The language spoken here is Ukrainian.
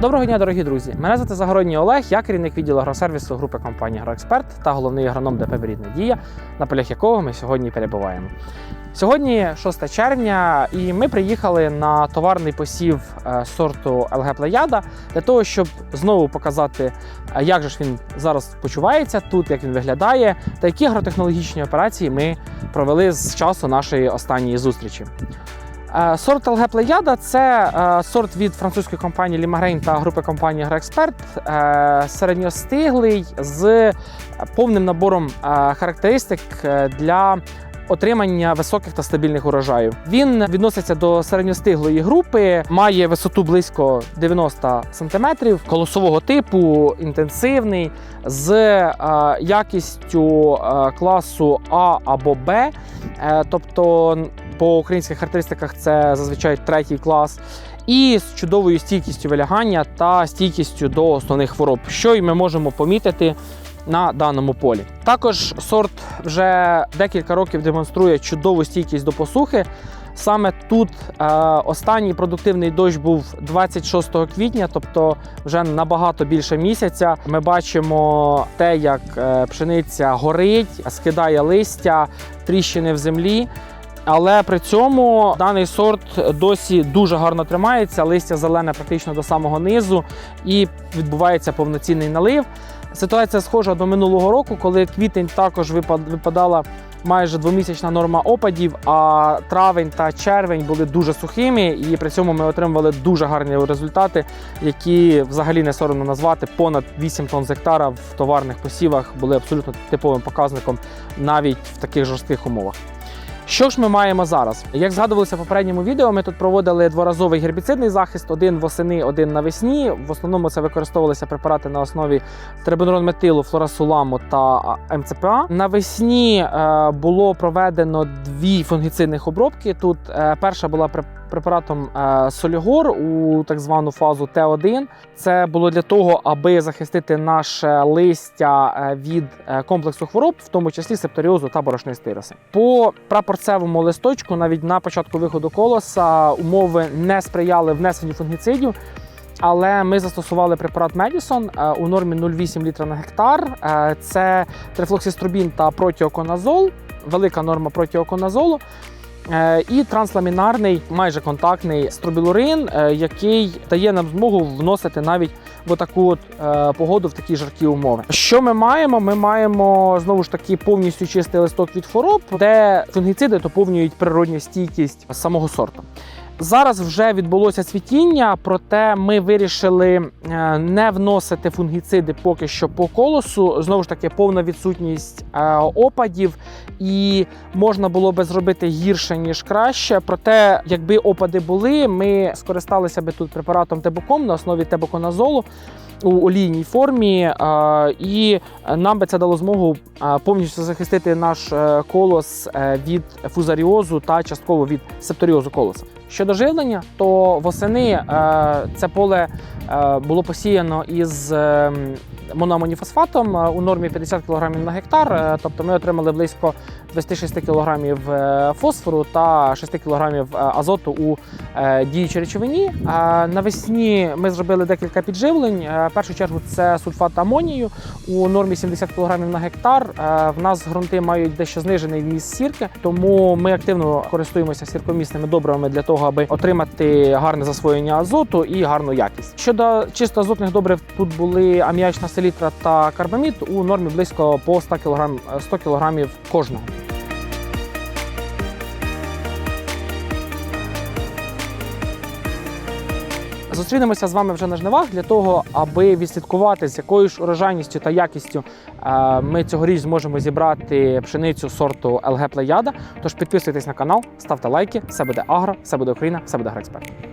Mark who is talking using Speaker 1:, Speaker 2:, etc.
Speaker 1: Доброго дня, дорогі друзі! Мене звати Загородній Олег, я керівник відділу агросервісу групи компанії «Агроексперт» та головний агроном ДП «Берідна дія, на полях якого ми сьогодні перебуваємо. Сьогодні 6 червня, і ми приїхали на товарний посів е, сорту ЛГ Плеяда для того, щоб знову показати, е, як же ж він зараз почувається тут, як він виглядає, та які агротехнологічні операції ми провели з часу нашої останньої зустрічі. Е, Сорт ЛГ Плеяда це е, сорт від французької компанії Лімагрейн та групи компанії Агроексперт, е, середньостиглий з повним набором е, характеристик для отримання високих та стабільних урожаїв. Він відноситься до середньостиглої групи, має висоту близько 90 см, колосового типу, інтенсивний, з якістю класу А або Б. Тобто по українських характеристиках це зазвичай третій клас. І з чудовою стійкістю вилягання та стійкістю до основних хвороб, що й ми можемо помітити на даному полі. Також сорт вже декілька років демонструє чудову стійкість до посухи. Саме тут е, останній продуктивний дощ був 26 квітня, тобто вже набагато більше місяця. Ми бачимо те, як е, пшениця горить, скидає листя, тріщини в землі. Але при цьому даний сорт досі дуже гарно тримається, листя зелене практично до самого низу і відбувається повноцінний налив. Ситуація схожа до минулого року, коли квітень також випад- випадала майже двомісячна норма опадів, а травень та червень були дуже сухими, і при цьому ми отримували дуже гарні результати, які взагалі не соромно назвати. Понад 8 тонн з гектара в товарних посівах були абсолютно типовим показником навіть в таких жорстких умовах. Що ж ми маємо зараз? Як згадувалося в попередньому відео, ми тут проводили дворазовий гербіцидний захист: один восени, один навесні. В основному це використовувалися препарати на основі трибунронметилу, флорасуламу та МЦПА. Навесні е, було проведено дві фунгіцидних обробки. Тут е, перша була препаратом е, Солігор у так звану фазу Т1. Це було для того, аби захистити наше листя е, від е, комплексу хвороб, в тому числі септоріозу та борошнистої роси. По прапорцевому листочку, навіть на початку виходу колоса, умови не сприяли внесенню фунгіцидів. Але ми застосували препарат Медісон у нормі 0,8 літра на гектар. Це трифлоксістробін та протіоконазол, велика норма протіоконазолу. Е, І трансламінарний, майже контактний стробілурин, е, який дає нам змогу вносити навіть в таку от е, погоду в такі жаркі умови. Що ми маємо? Ми маємо знову ж таки повністю чистий листок від хвороб, де фунгіциди доповнюють природню стійкість самого сорту. Зараз вже відбулося цвітіння, проте ми вирішили е, не вносити фунгіциди поки що по колосу. Знову ж таки, повна відсутність е, опадів, і можна було би зробити гірше ніж краще. Проте, якби опади були, ми скористалися би тут препаратом тебоком на основі тебоконазолу у олійній формі, е, і нам би це дало змогу повністю захистити наш колос від фузаріозу та частково від септоріозу колоса. Щодо живлення, то восени е, це поле е, було посіяно із е, мономаніфосфатом е, у нормі 50 кг на гектар. Тобто ми отримали близько 26 кг фосфору та 6 кг азоту у діючій речовині. Навесні ми зробили декілька підживлень. В першу чергу це сульфат амонію у нормі 70 кг на гектар. В нас ґрунти мають дещо знижений вміст сірки, тому ми активно користуємося сіркомісними добривами для того, аби отримати гарне засвоєння азоту і гарну якість. Щодо чисто азотних добрив, тут були аміачна селітра та карбамід у нормі близько по 100 кг, 100 кг кожного. Зустрінемося з вами вже на жнивах для того, аби відслідкувати, з якою ж урожайністю та якістю е, ми цьогоріч зможемо зібрати пшеницю сорту ЛГ Плеяда. Тож підписуйтесь на канал, ставте лайки. Все буде агро, все буде Україна, все буде агроексперт.